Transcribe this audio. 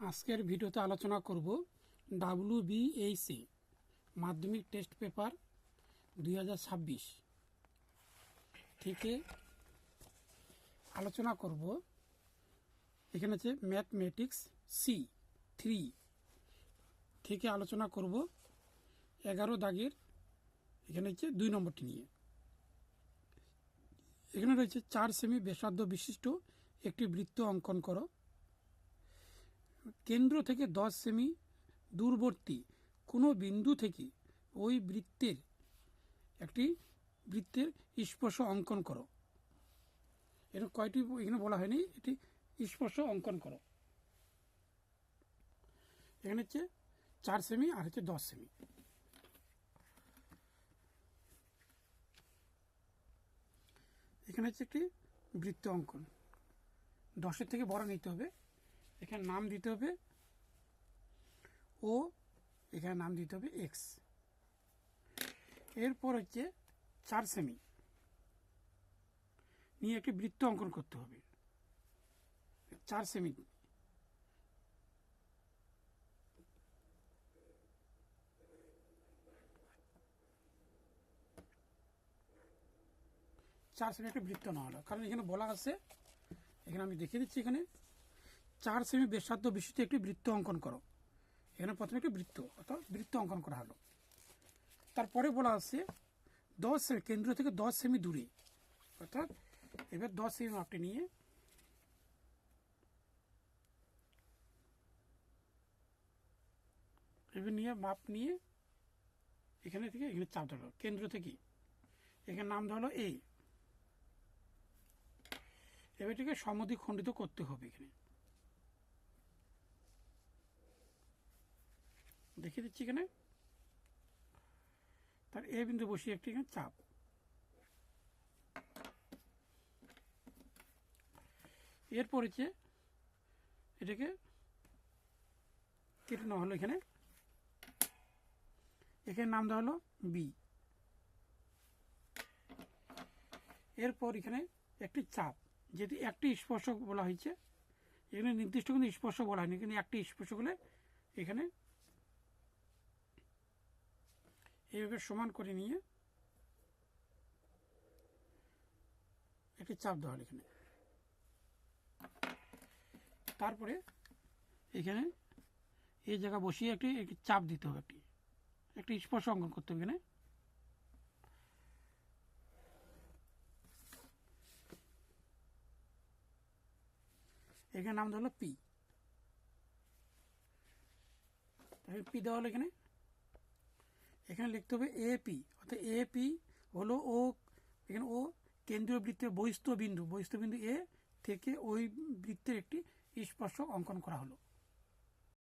আজকের ভিডিওতে আলোচনা করব ডাব্লিউ বিএইসি মাধ্যমিক টেস্ট পেপার দুই হাজার ছাব্বিশ থেকে আলোচনা করব। এখানে আছে ম্যাথমেটিক্স সি থ্রি থেকে আলোচনা করব এগারো দাগের। এখানে হচ্ছে দুই নম্বরটি নিয়ে। এখানে রয়েছে চার সেমি ব্যাসার্ধ বিশিষ্ট একটি বৃত্ত অঙ্কন করো। কেন্দ্র থেকে দশ সেমি দূরবর্তী কোনো বিন্দু থেকে ওই বৃত্তের, একটি বৃত্তের স্পর্শ অঙ্কন করো। এখানে কয়টি এখানে বলা হয়নি, এটি স্পর্শ অঙ্কন করো। এখানে হচ্ছে চার সেমি আর হচ্ছে দশ সেমি। এখানে হচ্ছে একটি বৃত্ত অঙ্কন। দশের থেকে বড় নিতে হবে। এখানে নাম দিতে হবে ও, এখানে নাম দিতে হবে এক্স এরপর হচ্ছে চার সেমি। নিয়ে একটি বৃত্ত অঙ্কন করতে হবে। চার সেমি। চার সেমি একটা বৃত্ত না হলো। কারণ এখানে বলা আছে, এখানে আমি দেখিয়ে দিচ্ছি এখানে। চার সেমি ব্যাসার্ধ বিশিষ্ট একটি বৃত্ত অঙ্কন করো। এখানে প্রথমে একটি বৃত্ত, অর্থাৎ বৃত্ত অঙ্কন করা হলো। তারপরে বলা আছে, দশ কেন্দ্র থেকে দশ সেমি দূরে। অর্থাৎ এবার দশ সেমি মাপটি নিয়ে এবার নিয়ে মাপ নিয়ে এখানে থেকে এখানে চাপ ধরো, কেন্দ্র থেকে। এখানে নাম ধরলো এ এবার এটাকে সমদ্বি খণ্ডিত করতে হবে এখানে। দেখিয়ে দিচ্ছি এখানে। তার এ বিন্দু বসিয়ে একটি এখানে চাপ। এরপর হচ্ছে এটাকে কেটে নেওয়া হলো এখানে। এখানে নাম দেওয়া হলো বি এরপর এখানে একটি চাপ যেটি একটি স্পর্শক বলা হয়েছে, এখানে নির্দিষ্ট কিন্তু স্পর্শ বলা হয়নি, কিন্তু একটি স্পর্শ বলে এখানে এইভাবে সমান করে নিয়ে একটি চাপ দেওয়া হলো এখানে। তারপরে এখানে এই জায়গা বসিয়ে একটি একটি চাপ দিতে হবে একটি একটি স্পর্শ অঙ্কন করতে হবে এখানে। এখানে নাম দেওয়া হলো পি। পি দেওয়া হলো এখানে। এখানে লিখতে হবে এ পি অর্থাৎ এ পি হলো ও, এখানে ও কেন্দ্রীয় বৃত্তের বহিস্থ বিন্দু বহিস্থ বিন্দু এ থেকে ওই বৃত্তের একটি স্পর্শ অঙ্কন করা হলো।